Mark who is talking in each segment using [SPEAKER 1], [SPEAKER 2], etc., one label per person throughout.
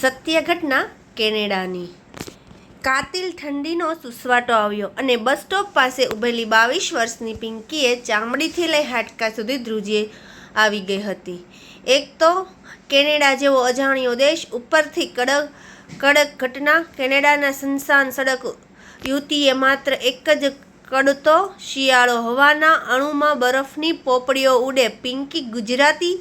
[SPEAKER 1] સત્ય ઘટના કેનેડાની. કાતિલ ઠંડીનો સુસવાટો આવ્યો અને બસ સ્ટોપ પાસે ઊભેલી બાવીસ વર્ષની પિંકીએ ચામડીથી લઈ હાડકા સુધી ધ્રુજીએ આવી ગઈ હતી. એક તો કેનેડા જેવો અજાણ્યો દેશ ઉપરથી કડક કડક ઘટના, કેનેડાના સંસાન સડક યુવતીએ માત્ર એક જ કડતો શિયાળો હવાના અણુમાં બરફની પોપડીઓ ઉડે પિંકી ગુજરાતી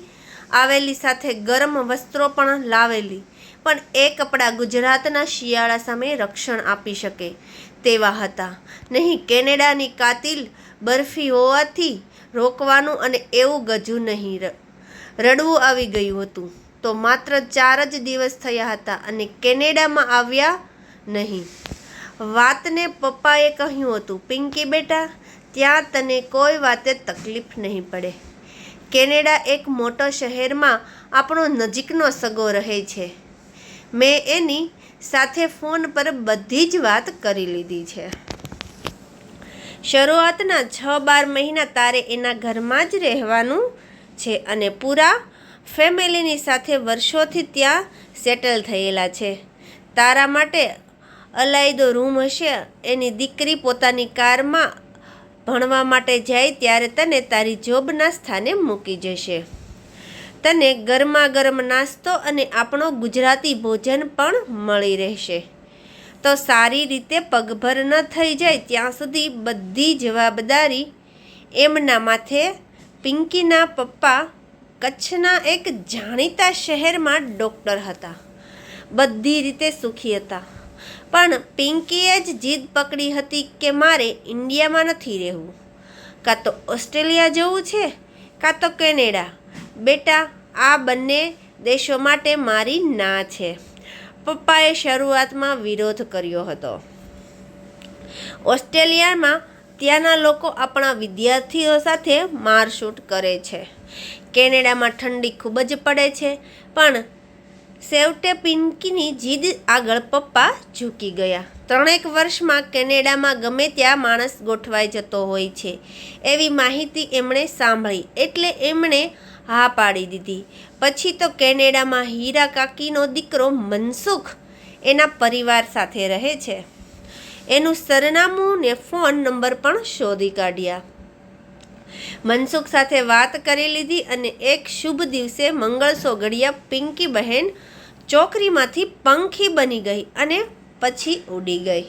[SPEAKER 1] આવેલી સાથે ગરમ વસ્ત્રો પણ લાવેલી. પણ એ કપડાં ગુજરાતના શિયાળા સામે રક્ષણ આપી શકે. તેવા હતા. નહીં, કેનેડાની કાતિલ બરફી હોવાથી રોકવાનું અને એવું ગજું નહીં રડવું આવી ગયું હતું. તો માત્ર ચાર જ દિવસ થયા હતા અને કેનેડામાં આવ્યા નહીં. વાતને પપ્પાએ કહ્યું હતું, પિંકી બેટા, ત્યાં તને કોઈ વાતે તકલીફ નહીં પડે. કેનેડા એક મોટો શહેરમાં આપણો નજીકનો સગો રહે છે. મેં એની સાથે ફોન પર બધી જ વાત કરી લીધી છે. શરૂઆતના છ બાર મહિના તારે એના ઘરમાં જ રહેવાનું છે અને પૂરા ફેમિલીની સાથે વર્ષોથી ત્યાં સેટલ થયેલા છે. તારા માટે અલાયદો રૂમ હશે, એની દીકરી પોતાની કારમાં ભણવા માટે જાય ત્યારે તને તારી જોબના સ્થાને મૂકી જશે. તને ગરમા ગરમ નાસ્તો અને આપણો ગુજરાતી ભોજન પણ મળી રહેશે. તો સારી રીતે પગભર ન થઈ જાય ત્યાં સુધી બધી જવાબદારી એમના માથે. પિંકીના પપ્પા કચ્છના એક જાણીતા શહેરમાં ડૉક્ટર હતા. બધી રીતે સુખી હતા. પણ પિંકીએ જ જીદ પકડી હતી કે મારે ઇન્ડિયામાં નથી રહેવું. કાં તો ઓસ્ટ્રેલિયા જવું છે, કાં તો કેનેડા. બેટા, આ બંને દેશો માટે મારી ના છે. પપ્પાએ શરૂઆતમાં વિરોધ કર્યો હતો. ઓસ્ટ્રેલિયામાં ત્યાંના લોકો આપણા વિદ્યાર્થીઓ સાથે મારશૂટ કરે છે. કેનેડામાં ઠંડી ખૂબ જ પડે છે, પણ સેવટે પિંકીની જીદ આગળ પપ્પા ઝૂકી ગયા. ત્રણેક વર્ષમાં કેનેડામાં ગમે ત્યાં માણસ ગોઠવાઈ જતો હોય છે. એવી માહિતી એમણે સાંભળી, એટલે એમણે હા પાડી દીધી. પછી તો કેનેડામાં હીરા કાકીનો દીકરો મનસુખ એના પરિવાર સાથે રહે છે. એનું સરનામું ને ફોન નંબર પણ શોધી કાઢ્યા. મનસુખ સાથે વાત કરી લીધી અને એક શુભ દિવસે મંગળ સોગડિયા પિંકી બહેન ચોકરીમાંથી પંખી બની ગઈ અને પછી ઉડી ગઈ.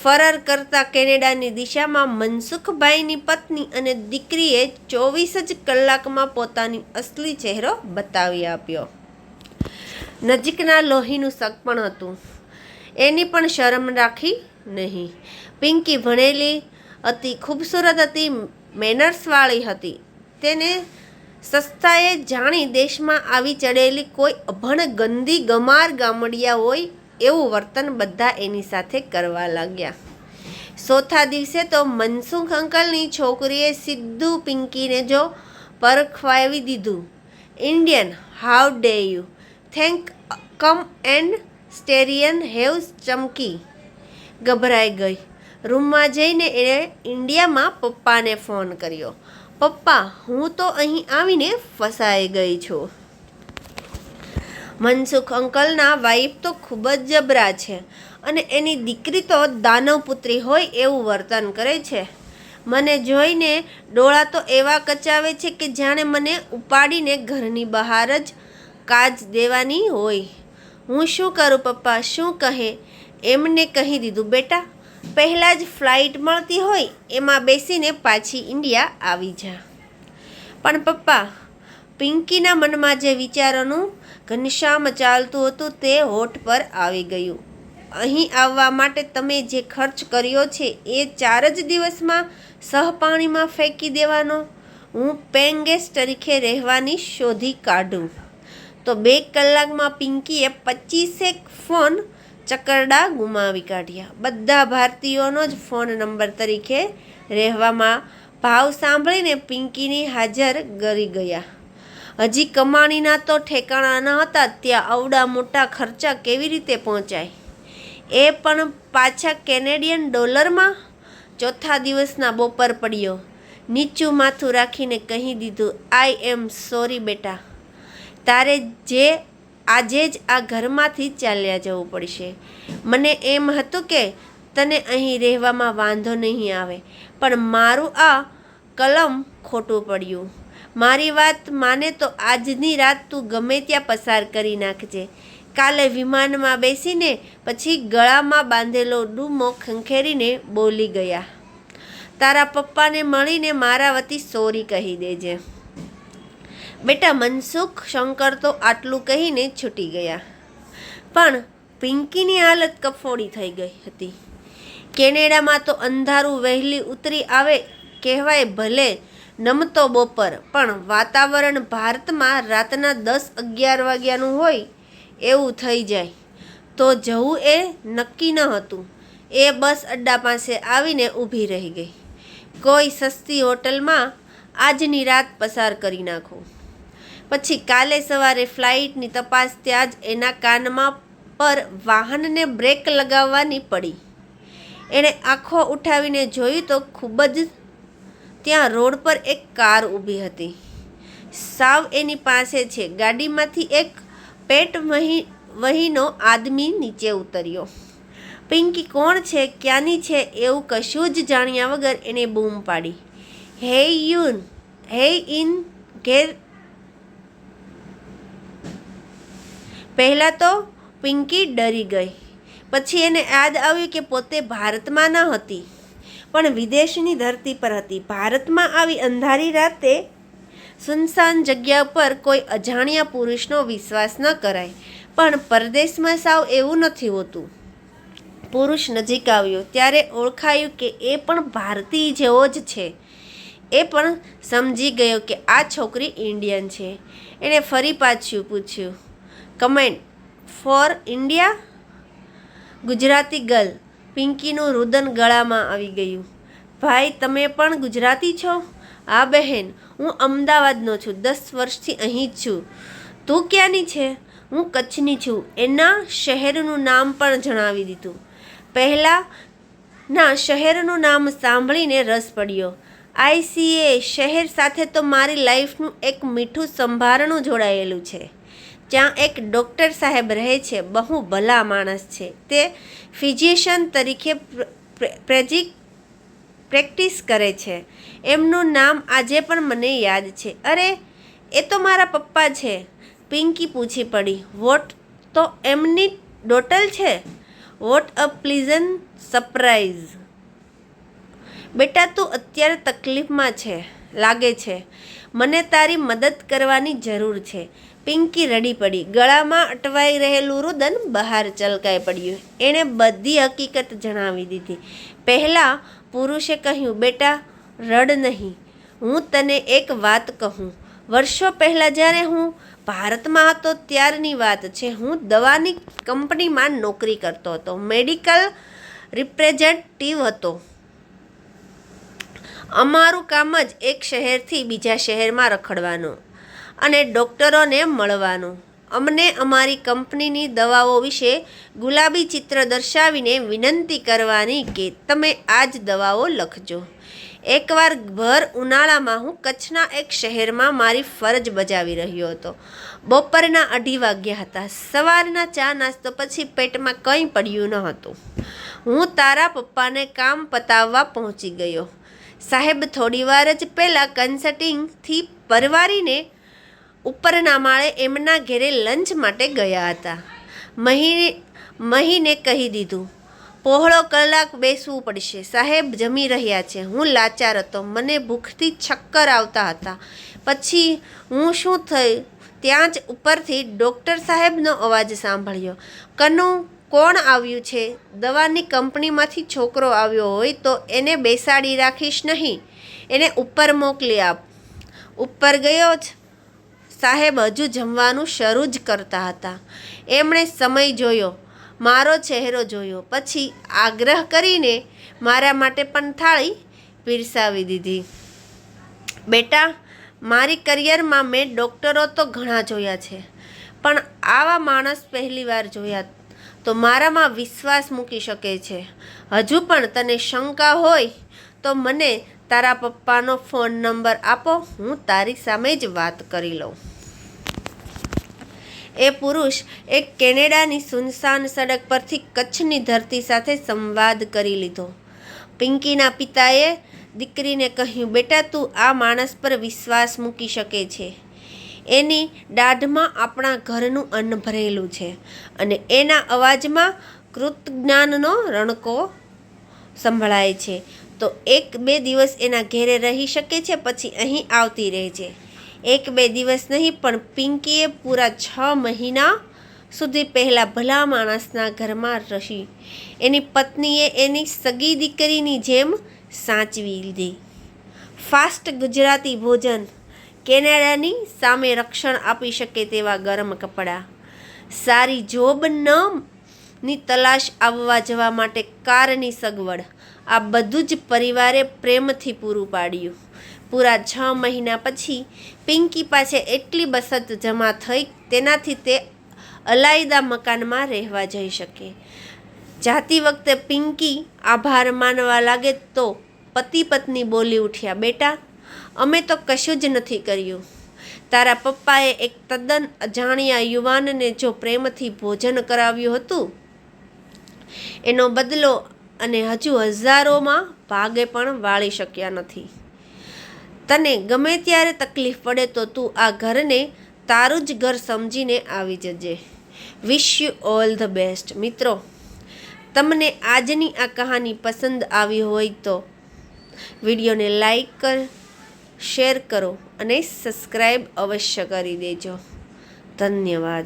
[SPEAKER 1] ફરર કરતા કેનેડાની દિશામાં મનસુખભાઈની પત્ની અને દીકરીએ ચોવીસ જ કલાકમાં પોતાની અસલી ચહેરો બતાવી આપ્યો. નજીકના લોહીનું શક પણ હતું. એની પણ શરમ રાખી નહીં. પિંકી ભણેલી, અતિ ખૂબસૂરત હતી, મેનર્સવાળી હતી. તેને સસ્તાએ જાણી દેશમાં આવી ચડેલી કોઈ અભણ ગંદી ગમાર ગામડિયા હોય એવું વર્તન બધા એની સાથે કરવા લાગ્યા. ચોથા દિવસે તો મનસુખ અંકલની છોકરીએ સીધું પિંકીને જો પરખવાવી દીધું. Indian, how do you? Thank, come and સ્ટેરિયન have ચમકી. ગભરાઈ ગઈ. રૂમમાં જઈને એણે ઇન્ડિયામાં પપ્પાને ફોન કર્યો. પપ્પા, હું તો અહીં આવીને ફસાઈ ગઈ છું. મનસુખ અંકલના વાઈફ તો ખૂબ જ જબરા છે અને એની દીકરી તો દાનવ પુત્રી હોય એવું વર્તન કરે છે. મને જોઈને ડોળા તો એવા કચાવે છે કે જાણે મને ઉપાડીને ઘરની બહાર જ કાચ દેવાની હોય. હું શું કરું પપ્પા, શું કહે? એમને કહી દીધું, બેટા, પહેલાં જ ફ્લાઇટ મળતી હોય, એમાં બેસીને પાછી ઇન્ડિયા આવી જા. પણ પપ્પા પિંકીના મનમાં જે વિચારોનું ઘનશ્યામ ચાલતું હતું તે હોઠ પર આવી ગયું. અહીં આવવા માટે તમે જે ખર્ચ કર્યો છે એ ચાર જ દિવસમાં સહપાણીમાં ફેંકી દેવાનો. હું પેંગેસ તરીકે રહેવાની શોધી કાઢું. તો બે કલાકમાં પિંકીએ પચીસેક ફોન ચકરડા ગુમાવી કાઢ્યા. બધા ભારતીયોનો જ ફોન નંબર તરીકે રહેવામાં ભાવ સાંભળીને પિંકીની હાજર ગરી ગયા. હજી કમાણીના તો ઠેકાણા ન હતા, ત્યાં અવડા મોટા ખર્ચા કેવી રીતે પહોંચાય? એ પણ પાછા કેનેડિયન ડોલરમાં? ચોથા દિવસના બપોર પડ્યો. નીચું માથું રાખીને કહી દીધું, આઈ એમ સોરી બેટા. તારે જે, આજે જ આ ઘરમાંથી ચાલ્યા જવું પડશે. મને એમ હતું કે તને અહીં રહેવામાં વાંધો નહીં આવે, પણ મારું આ કલમ ખોટું પડ્યું. મારી વાત માને તો આજની રાત તું ગમે ત્યાં પસાર કરી નાખજે. કાલે વિમાનમાં બેસીને પછી ગળામાં બાંધેલો ડૂમો ખંખેરીને બોલી ગયા. તારા પપ્પાને મળીને મારા વતી સોરી કહી દેજે. બેટા મનસુખ શંકર તો આટલું કહીને છૂટી ગયા. પણ પિંકીની હાલત કફોડી થઈ ગઈ હતી. કેનેડામાં તો અંધારું વહેલી ઉતરી આવે કહેવાય ભલે નમતો બપોર, પણ વાતાવરણ ભારતમાં રાતના દસ અગિયાર વાગ્યાનું હોય એવું થઈ જાય. તો જવું એ નક્કી ન હતું. એ બસ અડ્ડા પાસે આવીને ઊભી રહી ગઈ. કોઈ સસ્તી હોટલમાં આજની રાત પસાર કરી નાખો. પછી કાલે સવારે ફ્લાઇટની તપાસ ત્યાં જ એના કાનમાં પર વાહનને બ્રેક લગાવવાની પડી. એણે આંખો ઉઠાવીને જોયું તો ખૂબ જ ત્યાં રોડ પર એક કાર ઊભી હતી. સાવ એની પાસે છે. ગાડીમાંથી એક પેટ વહી, વહીનો આદમી નીચે ઉતર્યો. પિંકી, કોણ છે? ક્યાંની છે? એવું કશું જ જાણ્યા વગર એને બૂમ પાડી. હે યુન, હે ઇન ઘેર પહેલાં તો પિંકી ડરી ગઈ. પછી એને યાદ આવ્યું કે પોતે ભારતમાં ન હતી. પણ વિદેશની ધરતી પર હતી. ભારતમાં આવી અંધારી રાતે સુનસાન જગ્યા પર કોઈ અજાણ્યા પુરુષનો વિશ્વાસ ન કરાય. પણ પરદેશમાં સાવ એવું નથી હોતું. પુરુષ નજીક આવ્યો ત્યારે ઓળખાયું કે એ પણ ભારતીય જેવો જ છે. એ પણ સમજી ગયો કે આ છોકરી ઇન્ડિયન છે. એણે ફરી પાછું પૂછ્યું, comment, for India? Gujarati girl પિંકીનું રુદન ગળામાં આવી ગયું. ભાઈ, તમે પણ ગુજરાતી છો? આ બહેન, હું અમદાવાદનો છું, દસ વર્ષથી અહીં જ છું. તું ક્યાંની છે? હું કચ્છની છું. એના શહેરનું નામ પણ જણાવી દીધું. પહેલાં ના શહેરનું નામ સાંભળીને રસ પડ્યો. આઈસીએ શહેર સાથે તો મારી લાઈફનું એક મીઠું સંભારણું જોડાયેલું છે. ત્યાં એક ડૉક્ટર સાહેબ રહે છે, બહુ ભલા માણસ છે. તે ફિઝિશિયન તરીકે પ્રેજિક પ્રેક્ટિસ કરે છે. એમનું નામ આજે પણ મને યાદ છે. અરે, એ તો મારા પપ્પા છે. પિંકી પૂછી પડી, વોટ, તો એમની ડોટલ છે? What a pleasant surprise. બેટા, તું અત્યારે તકલીફમાં છે. લાગે છે. મને તારી મદદ કરવાની જરૂર છે. પિંકી રડી પડી. ગળામાં અટવાઈ રહેલું રુદન બહાર ચલકાઈ પડ્યું. એણે બધી હકીકત જણાવી દીધી. પહેલાં પુરુષે કહ્યું, બેટા, રડ નહીં. હું તને એક વાત કહું. વર્ષો પહેલાં જ્યારે હું ભારતમાં હતો ત્યારની વાત છે. હું દવાની કંપનીમાં નોકરી કરતો હતો. મેડિકલ રિપ્રેઝેન્ટેટિવ હતો. અમારું કામ જ એક શહેરથી બીજા શહેરમાં રખડવાનું અને ડૉક્ટરોને મળવાનું. અમને અમારી કંપનીની દવાઓ વિશે ગુલાબી ચિત્ર દર્શાવીને વિનંતી કરવાની કે તમે આ જ દવાઓ લખજો. એકવાર ભર ઉનાળામાં હું કચ્છના એક શહેરમાં મારી ફરજ બજાવી રહ્યો હતો. બપોરના અઢી વાગ્યા હતા. સવારના ચા નાસ્તો પછી પેટમાં કંઈ પડ્યું ન હતું. હું તારા પપ્પાને કામ પતાવવા પહોંચી ગયો. સાહેબ, થોડીવાર જ પહેલાં કન્સલ્ટિંગથી પરવારીને ઉપરના માળે એમના ઘેરે લંચ માટે ગયા હતા. મહી, મહીને કહી દીધું, પહોળો કલાક બેસવું પડશે. સાહેબ, જમી રહ્યા છે. હું લાચાર હતો. મને ભૂખથી ચક્કર આવતા હતા. પછી હું શું થયું? ત્યાં જ ઉપરથી ડૉક્ટર સાહેબનો અવાજ સાંભળ્યો. કનુ કોણ આવ્યું છે? દવાની કંપનીમાંથી છોકરો આવ્યો હોય તો એને બેસાડી રાખીશ નહીં. એને ઉપર મોકલી આપ. ઉપર ગયો જ. સાહેબ હજુ જમવાનું શરૂ જ કરતા હતા. એમણે સમય જોયો. મારો ચહેરો જોયો. પછી આગ્રહ કરીને મારા માટે પણ થાળી પીરસાવી દીધી. બેટા, મારી કરિયરમાં મેં ડૉક્ટરો તો ઘણા જોયા છે, પણ આવા માણસ પહેલીવાર જોયા તો મારામાં વિશ્વાસ મૂકી શકે છે. હજુ પણ તને શંકા હોય તો મને તારા પપ્પાનો ફોન નંબર આપો, હું તારી સામે જ વાત કરી લઉં. એ પુરુષ એક કેનેડાની સુનસાન સડક પરથી કચ્છની ધરતી સાથે સંવાદ કરી લીધો. પિંકીના પિતાએ દીકરીને કહ્યું, બેટા, તું આ માણસ પર વિશ્વાસ મૂકી શકે છે. એની દાઢમાં આપણા ઘરનું અન્ન ભરેલું છે અને એના અવાજમાં કૃતજ્ઞાનનો રણકો સંભળાય છે. તો એક બે દિવસ એના ઘેરે રહી શકે છે, પછી અહીં આવતી રહે છે એક બે દિવસ નહીં, પણ પિંકીએ પૂરા છ મહિના સુધી પહેલાં ભલા માણસના ઘરમાં રહી. એની પત્નીએ એની સગી દીકરીની જેમ સાચવી લીધી. ફાસ્ટ ગુજરાતી ભોજન કેનેડાની સામે રક્ષણ આપી શકે તેવા ગરમ કપડાં. સારી જોબ ન ની તલાશ આવવા જવા માટે કારની સગવડ. આ બધું જ પરિવારે પ્રેમથી પૂરું પાડ્યું. પૂરા છ મહિના પછી પિંકી પાસે એટલી બસત જમા થઈ તેનાથી તે અલાયદા મકાનમાં રહેવા જઈ શકે. જાતી વખતે પિંકી આભાર માનવા લાગે તો પતિ પત્ની બોલી ઉઠ્યા, બેટા અમે તો કશું જ નથી કર્યું. તારા પપ્પાએ એક તદ્દન અજાણ્યા યુવાનને જો પ્રેમથી ભોજન કરાવ્યું હતું, એનો બદલો અને હજુ હજારોમાં ભાગે પણ વાળી શક્યા નથી. તને ગમે ત્યારે તકલીફ પડે તો તું આ ઘરને તારું જ ઘર સમજીને આવી જજે. Wish you all the best મિત્રો, તમને આજની આ કહાની પસંદ આવી હોય તો વિડીયોને લાઈક કર શેર કરો અને સબસ્ક્રાઈબ અવશ્ય કરી દેજો. ધન્યવાદ.